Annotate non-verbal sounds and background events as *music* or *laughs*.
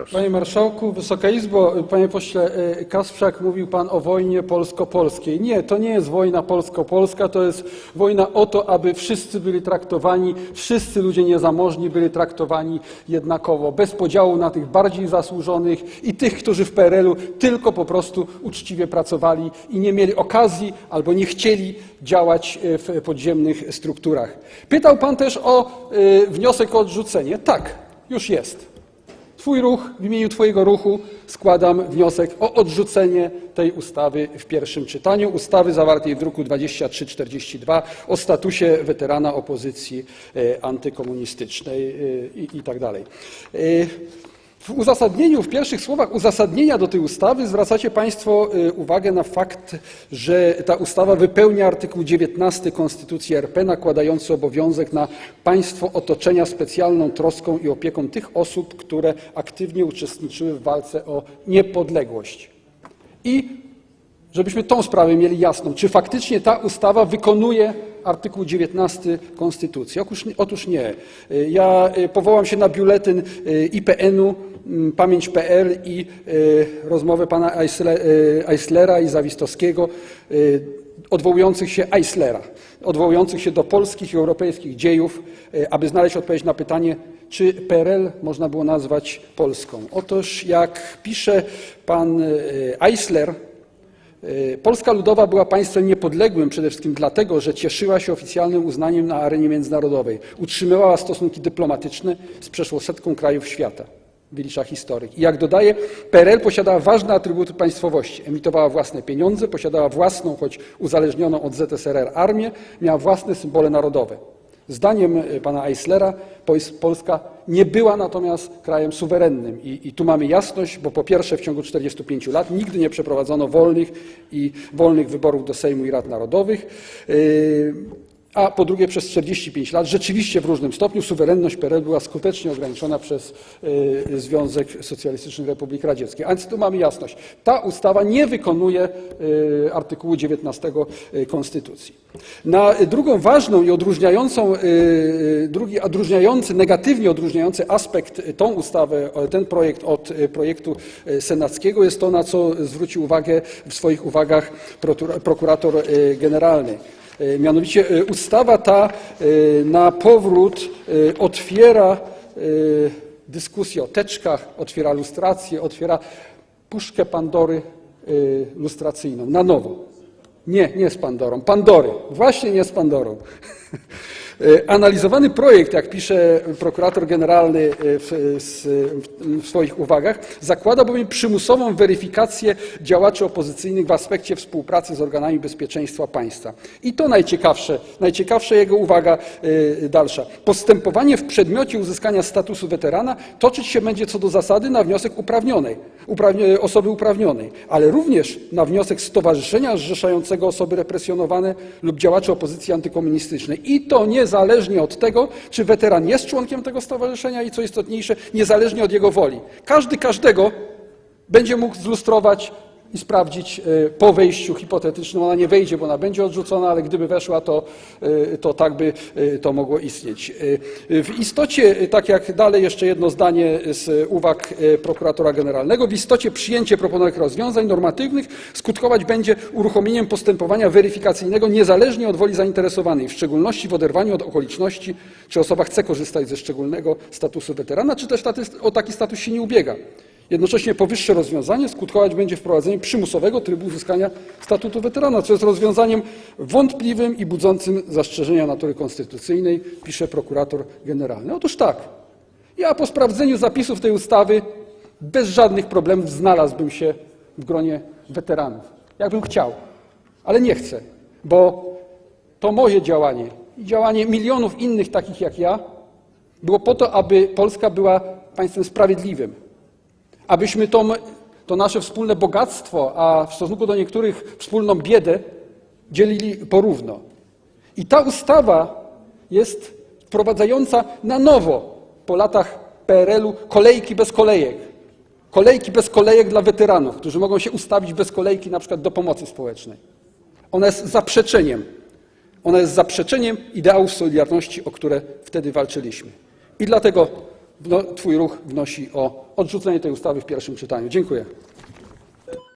proszę. Panie Marszałku, Wysoka Izbo, Panie Pośle e, Kasprzak, mówił Pan o wojnie polsko-polskiej. Nie, to nie jest wojna polsko-polska, to jest wojna o to, aby wszyscy byli traktowani, wszyscy ludzie niezamożni byli traktowani jednakowo, bez podziału na tych bardziej zasłużonych i tych, którzy w PRL-u tylko po prostu uczciwie pracowali i nie mieli okazji albo nie chcieli działać e, w podziemnych strukturach. Pytał Pan też o e, wniosek o odrzucenie. Tak, już jest. Twój ruch, w imieniu Twojego ruchu składam wniosek o odrzucenie tej ustawy w pierwszym czytaniu, ustawy zawartej w druku 2342 o statusie weterana opozycji e, antykomunistycznej e, W uzasadnieniu, w pierwszych słowach uzasadnienia do tej ustawy zwracacie Państwo e, uwagę na fakt, że ta ustawa wypełnia artykuł 19 Konstytucji RP nakładający obowiązek na państwo otoczenia specjalną troską i opieką tych osób, które aktywnie uczestniczyły w walce o niepodległość. I żebyśmy tą sprawę mieli jasną, czy faktycznie ta ustawa wykonuje artykuł 19 Konstytucji. Otóż, otóż nie. Ja y, powołam się na biuletyn y, IPN-u, mm, Pamięć.pl i y, rozmowę pana Eisle- y, Eislera i Zawistowskiego, y, odwołujących się Eislera, odwołujących się do polskich i europejskich dziejów, y, aby znaleźć odpowiedź na pytanie, czy PRL można było nazwać Polską. Otóż jak pisze pan y, Eisler, Y, Polska Ludowa była państwem niepodległym przede wszystkim dlatego, że cieszyła się oficjalnym uznaniem na arenie międzynarodowej. Utrzymywała stosunki dyplomatyczne z przeszło setką krajów świata, wylicza historyk. I jak dodaje, PRL posiadała ważne atrybuty państwowości. Emitowała własne pieniądze, posiadała własną, choć uzależnioną od ZSRR armię, miała własne symbole narodowe. Zdaniem y, pana Eislera Pol- Polska nie była natomiast krajem suwerennym. I, I tu mamy jasność, bo po pierwsze w ciągu 45 lat nigdy nie przeprowadzono wolnych i wolnych wyborów do Sejmu i Rad Narodowych. Yy, A po drugie, przez 45 lat rzeczywiście w różnym stopniu suwerenność PRL była skutecznie ograniczona przez yy, Związek Socjalistycznych Republik Radzieckich. A więc tu mamy jasność. Ta ustawa nie wykonuje artykułu 19 Konstytucji. Na drugą ważną i odróżniającą, yy, drugi odróżniający, negatywnie odróżniający aspekt y, tą ustawę, ten projekt od y, projektu y, senackiego jest to, na co zwrócił uwagę w swoich uwagach prokurator y, generalny. Y, Mianowicie y, ustawa ta y, na powrót y, otwiera y, dyskusję o teczkach, otwiera lustrację, otwiera puszkę Pandory y, lustracyjną na nowo. Nie, nie z Pandorą. Pandory. Właśnie nie z Pandorą. *laughs* E, Analizowany projekt, jak pisze prokurator generalny e, w, s- w, swoich uwagach, zakłada bowiem przymusową weryfikację działaczy opozycyjnych w aspekcie współpracy z organami bezpieczeństwa państwa. I to najciekawsze, najciekawsza jego uwaga e, dalsza. Postępowanie w przedmiocie uzyskania statusu weterana toczyć się będzie co do zasady na wniosek uprawnionej, osoby uprawnionej, ale również na wniosek stowarzyszenia zrzeszającego osoby represjonowane lub działaczy opozycji antykomunistycznej. I to niezależnie od tego, czy weteran jest członkiem tego stowarzyszenia i co istotniejsze, niezależnie od jego woli. Każdy każdego będzie mógł zlustrować i sprawdzić e, po wejściu hipotetycznym. Ona nie wejdzie, bo ona będzie odrzucona, ale gdyby weszła, to, e, to tak by e, to mogło istnieć. W istocie, tak jak dalej jeszcze jedno zdanie z uwag prokuratora generalnego, w istocie przyjęcie proponowanych rozwiązań normatywnych skutkować będzie uruchomieniem postępowania weryfikacyjnego niezależnie od woli zainteresowanej, w szczególności w oderwaniu od okoliczności, czy osoba chce korzystać ze szczególnego statusu weterana, czy też o taki status się nie ubiega. Jednocześnie powyższe rozwiązanie skutkować będzie wprowadzeniem przymusowego trybu uzyskania statutu weterana, co jest rozwiązaniem wątpliwym i budzącym zastrzeżenia natury konstytucyjnej, pisze prokurator generalny. Otóż tak, ja po sprawdzeniu zapisów tej ustawy bez żadnych problemów znalazłbym się w gronie weteranów, jakbym chciał, ale nie chcę, bo to moje działanie i działanie milionów innych takich jak ja było po to, aby Polska była państwem sprawiedliwym, abyśmy to, nasze wspólne bogactwo, a w stosunku do niektórych wspólną biedę dzielili porówno. I ta ustawa jest wprowadzająca na nowo po latach PRL-u kolejki bez kolejek. Kolejki bez kolejek dla weteranów, którzy mogą się ustawić bez kolejki na przykład do pomocy społecznej. Ona jest zaprzeczeniem. Ona jest zaprzeczeniem ideałów Solidarności, o które wtedy walczyliśmy. I dlatego Twój ruch wnosi o odrzucenie tej ustawy w pierwszym czytaniu. Dziękuję.